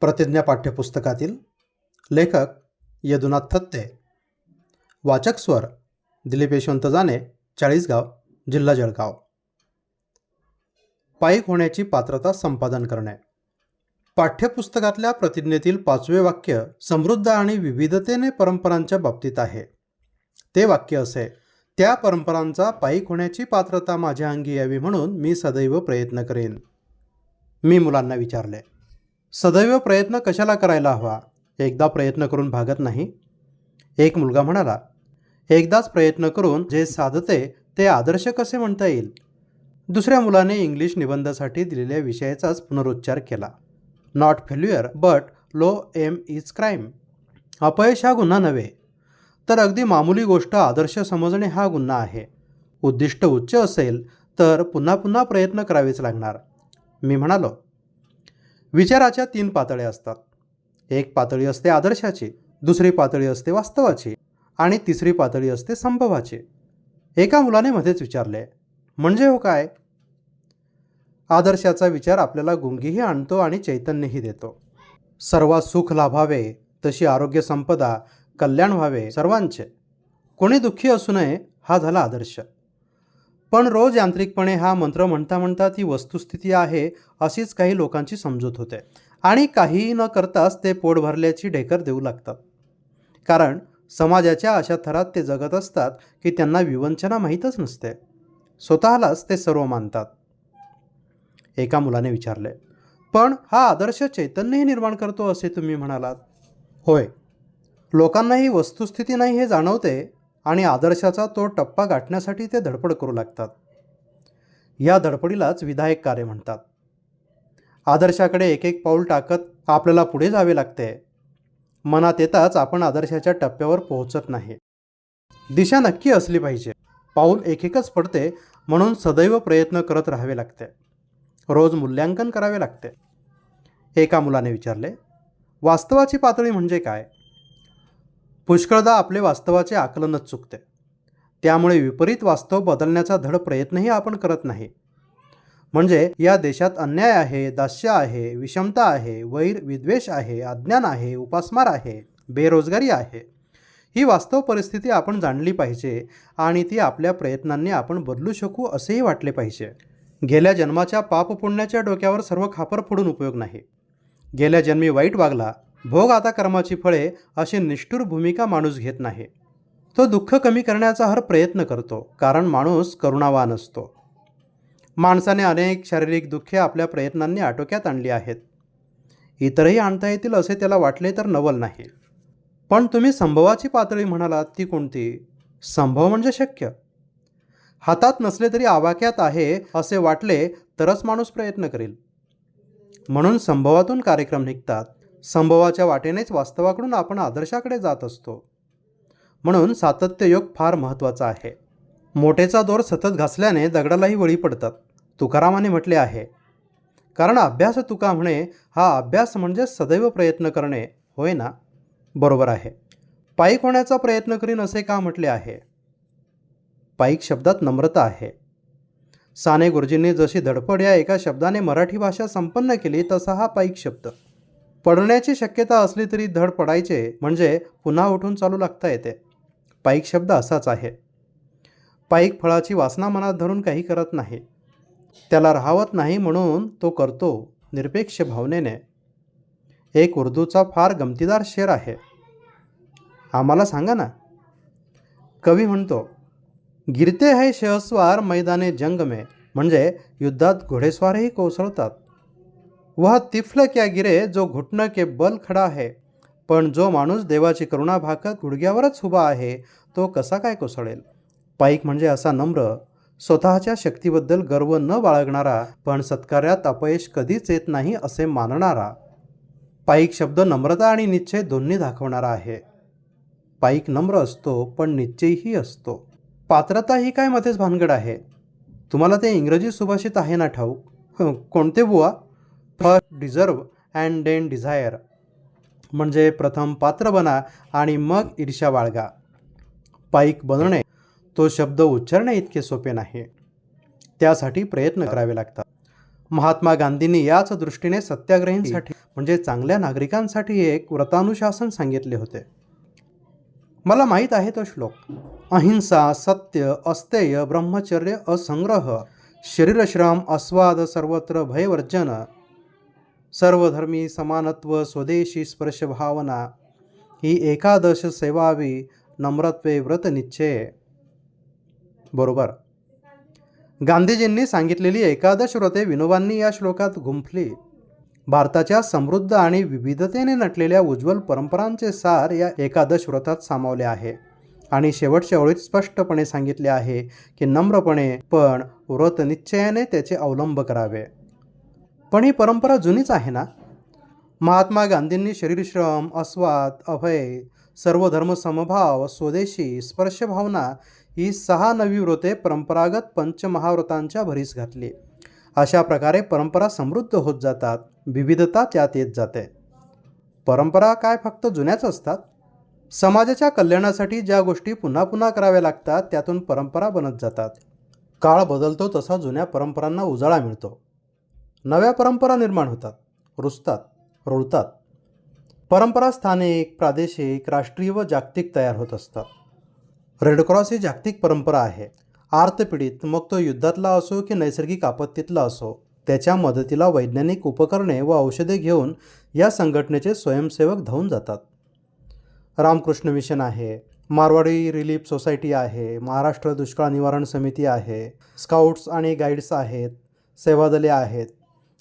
प्रतिज्ञा पाठ्यपुस्तकातील लेखक यदुनाथ थत्ते. वाचक स्वर दिलीप यशवंत जाने चाळीसगाव जिल्हा जळगाव. पाईक होण्याची पात्रता संपादन करणे. पाठ्यपुस्तकातल्या प्रतिज्ञेतील पाचवे वाक्य समृद्ध आणि विविधतेने परंपरांच्या बाबतीत आहे. ते वाक्य असे त्या परंपरांचा पायीक होण्याची पात्रता माझ्या अंगी यावी म्हणून मी सदैव प्रयत्न करेन. मी मुलांना विचारले. सदैव प्रयत्न कशाला करायला हवा? एकदा प्रयत्न करून भागत नाही? एक मुलगा म्हणाला एकदाच प्रयत्न करून जे साधते ते आदर्श कसे म्हणता येईल? दुसऱ्या मुलाने इंग्लिश निबंधासाठी दिलेल्या विषयाचाच पुनरुच्चार केला. Not failure but low aim is crime अपयश हा गुन्हा नव्हे तर अगदी मामूली गोष्ट आदर्श समजणे हा गुन्हा आहे. उद्दिष्ट उच्च असेल तर पुन्हा पुन्हा प्रयत्न करावेच लागणार. मी म्हणालो विचाराच्या तीन पातळ्या असतात. एक पातळी असते आदर्शाची दुसरी पातळी असते वास्तवाची आणि तिसरी पातळी असते संभवाची. एका मुलाने मध्येच विचारले म्हणजे हो काय? आदर्शाचा विचार आपल्याला गुंगीही आणतो आणि चैतन्यही देतो. सर्वात सुख लाभावे तशी आरोग्य संपदा कल्याण व्हावे सर्वांचे. कोणी दुःखी असू नये हा झाला आदर्श. पण रोज यांत्रिकपणे हा मंत्र म्हणता म्हणता ती वस्तुस्थिती आहे अशीच काही लोकांची समजूत होते. आणि काहीही न करताच ते पोट भरल्याची ढेकर देऊ लागतात. कारण समाजाच्या अशा थरात ते जगत असतात की त्यांना विवंचना माहीतच नसते. स्वतःलाच ते सर्व मानतात. एका मुलाने विचारले पण हा आदर्श चैतन्यही निर्माण करतो असे तुम्ही म्हणालात? होय. लोकांना ही वस्तुस्थिती नाही हे जाणवते आणि आदर्शाचा तो टप्पा गाठण्यासाठी ते धडपड करू लागतात. या धडपडीलाच विधायक कार्य म्हणतात. आदर्शाकडे एक एक पाऊल टाकत आपल्याला पुढे जावे लागते. मनात येताच आपण आदर्शाच्या टप्प्यावर पोहोचत नाही. दिशा नक्की असली पाहिजे. पाऊल एक एकच पडते म्हणून सदैव प्रयत्न करत राहावे लागते. रोज मूल्यांकन करावे लागते. एका मुलाने विचारले वास्तवाची पातळी म्हणजे काय? पुष्कळदा आपले वास्तवाचे आकलनच चुकते. त्यामुळे विपरीत वास्तव बदलण्याचा धड प्रयत्नही आपण करत नाही. म्हणजे या देशात अन्याय आहे दास्य आहे विषमता आहे वैर विद्वेष आहे अज्ञान आहे उपासमार आहे बेरोजगारी आहे. ही वास्तव परिस्थिती आपण जाणली पाहिजे आणि ती आपल्या प्रयत्नांनी आपण बदलू शकू असेही वाटले पाहिजे. गेल्या जन्माच्या पापपुण्याच्या डोक्यावर सर्व खापर फोडून उपयोग नाही. गेल्या जन्मी वाईट वागला भोग आता कर्माची फळे अशी निष्ठुर भूमिका माणूस घेत नाही. तो दुःख कमी करण्याचा हर प्रयत्न करतो कारण माणूस करुणावान असतो. माणसाने अनेक शारीरिक दुःखे आपल्या प्रयत्नांनी आटोक्यात आणली आहेत. इतरही आणता येतील असे त्याला वाटले तर नवल नाही. पण तुम्ही संभवाची पातळी म्हणालात ती कोणती? संभव म्हणजे शक्य. हातात नसले तरी आवाक्यात आहे असे वाटले तरच माणूस प्रयत्न करेल. म्हणून संभवातून कार्यक्रम निघतात. संभवाच्या वाटेनेच वास्तवाकडून आपण आदर्शाकडे जात असतो. म्हणून सातत्ययोग फार महत्त्वाचा आहे. मोठेचा दोर सतत घासल्याने दगडालाही वळी पडतात. तुकारामाने म्हटले आहे. कारण अभ्यास तुका म्हणे हा अभ्यास म्हणजे सदैव प्रयत्न करणे होय ना? बरोबर आहे. पायीक होण्याचा प्रयत्न करीन असे का म्हटले आहे? पायीक शब्दात नम्रता आहे. साने गुरुजींनी जशी धडपड या एका शब्दाने मराठी भाषा संपन्न केली तसा हा पायीक शब्द. पडण्याची शक्यता असली तरी धड पडायचे म्हणजे पुन्हा उठून चालू लागता येते. पाईक शब्द असाच आहे. पाईक फळाची वासना मनात धरून काही करत नाही. त्याला राहावत नाही म्हणून तो करतो निरपेक्ष भावनेने. एक उर्दूचा फार गमतीदार शेर आहे. आम्हाला सांगा ना. कवी म्हणतो गिरते है शहस्वार मैदाने जंग में. म्हणजे युद्धात घोडेस्वारही कोसळतात. वह तिफल क्या गिरे जो घुटणं के बल खडा है? पण जो माणूस देवाची करुणा भाकत गुडघ्यावरच उभा आहे तो कसा काय कोसळेल? पाईक म्हणजे असा नम्र स्वतःच्या शक्तीबद्दल गर्व न बाळगणारा पण सत्कार्यात अपयश कधीच येत नाही असे मानणारा. पाईक शब्द नम्रता आणि निश्चय दोन्ही दाखवणारा आहे. पाईक नम्र असतो पण निश्चयही असतो. पात्रता ही काय मध्येच भानगड आहे? तुम्हाला ते इंग्रजी सुभाषित आहे ना ठाऊक? कोणते बुवा? First deserve and then desire म्हणजे प्रथम पात्र बना आणि मग ईर्ष्या बाळगा. पाईक बनणे तो शब्द उच्चारणे इतके सोपे नाही. त्यासाठी प्रयत्न करावे लागतात. महात्मा गांधींनी याच दृष्टीने सत्याग्रहींसाठी म्हणजे चांगल्या नागरिकांसाठी एक व्रतानुशासन सांगितले होते. मला माहीत आहे तो श्लोक. अहिंसा सत्य अस्तेय ब्रह्मचर्य असंग्रह. शरीरश्रम अस्वाद सर्वत्र भयवर्जन. सर्वधर्मी समानत्व स्वदेशी स्पर्श भावना ही एकादश सेवावी नम्रत्वे व्रत निश्चय. बरोबर. गांधीजींनी सांगितलेली एकादश व्रते विनोबांनी या श्लोकात गुंफली. भारताच्या समृद्ध आणि विविधतेने नटलेल्या उज्ज्वल परंपरांचे सार या एकादश व्रतात सामावले आहे. आणि शेवटच्या ओळीत स्पष्टपणे सांगितले आहे की नम्रपणे पण व्रत निश्चयाने त्याचे अवलंब करावे. पण ही परंपरा जुनीच आहे ना? महात्मा गांधींनी शरीरश्रम अस्वाद अभय सर्वधर्म समभाव स्वदेशी स्पर्शभावना ही सहा नवी व्रते परंपरागत पंचमहाव्रतांच्या भरीस घातली. अशा प्रकारे परंपरा समृद्ध होत जातात विविधता त्यात येत जाते. परंपरा काय फक्त जुन्याच असतात? समाजाच्या कल्याणासाठी ज्या गोष्टी पुन्हा पुन्हा कराव्या लागतात त्यातून परंपरा बनत जातात. काळ बदलतो तसा जुन्या परंपरांना उजाळा मिळतो. नव्या परंपरा निर्माण होतात रुजतात रुळतात. परंपरा स्थानिक प्रादेशिक राष्ट्रीय व जागतिक तयार होत असतात. रेडक्रॉस ही जागतिक परंपरा आहे. आर्तपीडित मग तो युद्धातला असो की नैसर्गिक आपत्तीतला असो त्याच्या मदतीला वैज्ञानिक उपकरणे व औषधे घेऊन या संघटनेचे स्वयंसेवक धावून जातात. रामकृष्ण मिशन आहे मारवाडी रिलीफ सोसायटी आहे महाराष्ट्र दुष्काळ निवारण समिती आहे स्काउट्स आणि गाईड्स आहेत सेवादले आहेत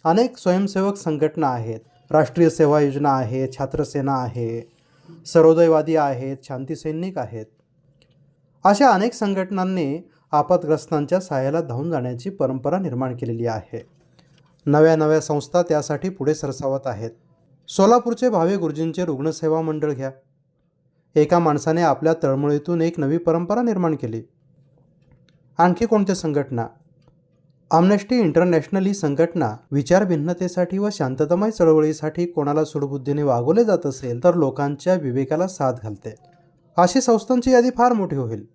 अनेक स्वयंसेवक संघटना आहेत. राष्ट्रीय सेवा योजना आहे छात्रसेना आहे सर्वोदयवादी आहेत शांतीसैनिक आहेत. अशा अनेक संघटनांनी आपतग्रस्तांच्या सहाय्याला धावून जाण्याची परंपरा निर्माण केलेली आहे. नव्या नव्या संस्था त्यासाठी पुढे सरसावत आहेत. सोलापूरचे भावे गुरुजींचे रुग्णसेवा मंडळ घ्या. एका माणसाने आपल्या तळमळीतून एक नवी परंपरा निर्माण केली. आणखी कोणत्या संघटना? आमनेस्टी इंटरनॅशनल ही संघटना विचार भिन्नतेसाठी व शांततामय चळवळीसाठी कोणाला सुडबुद्धीने वागवले जात असेल तर लोकांच्या विवेकाला साथ घालते. अशी संस्थांची यादी फार मोठी होईल.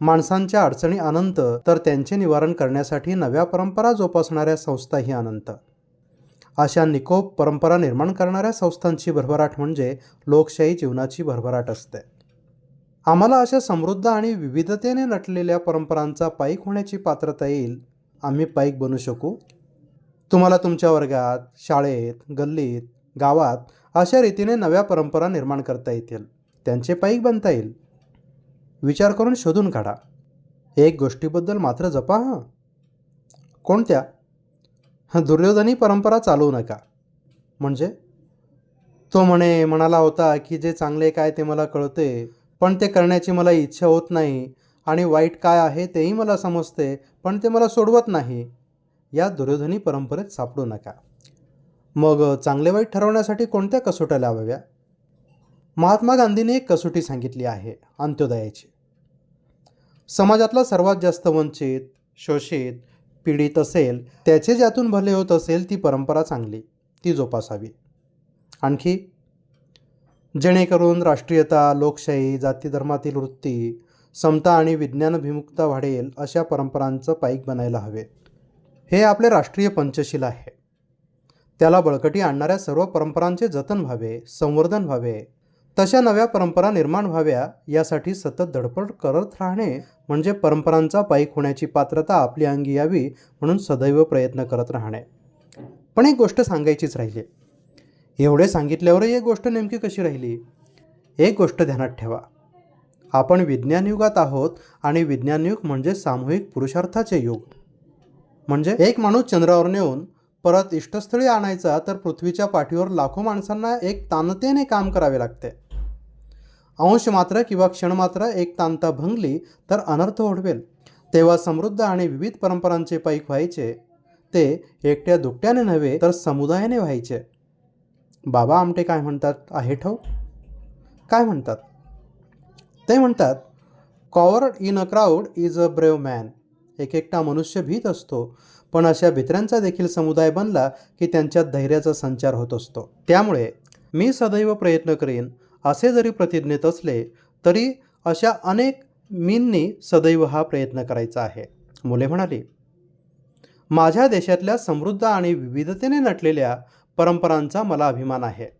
माणसांच्या अडचणी अनंत तर त्यांचे निवारण करण्यासाठी नव्या परंपरा जोपासणाऱ्या संस्थाही अनंत. अशा निकोप परंपरा निर्माण करणाऱ्या संस्थांची भरभराट म्हणजे लोकशाही जीवनाची भरभराट असते. आम्हाला अशा समृद्ध आणि विविधतेने नटलेल्या परंपरांचा पायीक होण्याची पात्रता येईल आम्ही पाईक बनू शकू? तुम्हाला तुमच्या वर्गात शाळेत गल्लीत गावात अशा रीतीने नव्या परंपरा निर्माण करता येतील. त्यांचे पाईक बनता येईल. विचार करून शोधून काढा. एक गोष्टीबद्दल मात्र जपा हां? कोणत्या? दुर्योधनी परंपरा चालवू नका. म्हणजे? तो म्हणे म्हणाला होता की जे चांगले काय ते मला कळते पण ते करण्याची मला इच्छा होत नाही. आणि वाईट काय आहे तेही मला समजते पण ते मला सोडवत नाही. या दुर्योधनी परंपरेत सापडू नका. मग चांगले वाईट ठरवण्यासाठी कोणत्या कसोट्या लावाव्या? महात्मा गांधींनी एक कसोटी सांगितली आहे अंत्योदयाची. समाजातला सर्वात जास्त वंचित शोषित पीडित असेल त्याचे ज्यातून भले होत असेल ती परंपरा चांगली ती जोपासावी. आणखी जेणेकरून राष्ट्रीयता लोकशाही जाती धर्मातील वृत्ती समता आणि विज्ञानभिमुखता वाढेल अशा परंपरांचं पाईक बनायला हवे. हे आपले राष्ट्रीय पंचशील आहे. त्याला बळकटी आणणाऱ्या सर्व परंपरांचे जतन व्हावे संवर्धन व्हावे तशा नव्या परंपरा निर्माण व्हाव्या यासाठी सतत धडपड करत राहणे म्हणजे परंपरांचा पाईक होण्याची पात्रता आपली अंगी यावी म्हणून सदैव प्रयत्न करत राहणे. पण एक गोष्ट सांगायचीच राहिली. एवढे सांगितल्यावरही एक गोष्ट नेमकी कशी राहिली? एक गोष्ट ध्यानात ठेवा. आपण विज्ञान युगात आहोत आणि विज्ञान युग म्हणजे सामूहिक पुरुषार्थाचे युग. म्हणजे एक माणूस चंद्रावर नेऊन परत इष्टस्थळी आणायचा तर पृथ्वीच्या पाठीवर लाखो माणसांना एक तानतेने काम करावे लागते. अंश मात्र किंवा क्षण मात्र एक तांता भंगली तर अनर्थ ओढवेल. तेव्हा समृद्ध आणि विविध परंपरांचे पैक व्हायचे. ते एकट्या दुकट्याने नव्हे तर समुदायाने व्हायचे. बाबा आमटे काय म्हणतात? आहे ठाऊ काय म्हणतात? ते म्हणतात coward in a crowd is a brave man. एक एकटा मनुष्य भीत असतो पण अशा भित्र्यांचा देखील समुदाय बनला की त्यांच्यात धैर्याचा संचार होत असतो. त्यामुळे मी सदैव प्रयत्न करीन असे जरी प्रतिज्ञेत असले तरी अशा अनेक मींनी सदैव हा प्रयत्न करायचा आहे. मुले म्हणाली माझ्या देशातल्या समृद्ध आणि विविधतेने नटलेल्या परंपरांचा मला अभिमान आहे.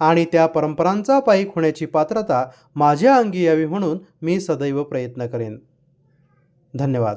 आणि त्या परंपरांचा पायीक होण्याची पात्रता माझ्या अंगी यावी म्हणून मी सदैव प्रयत्न करेन. धन्यवाद.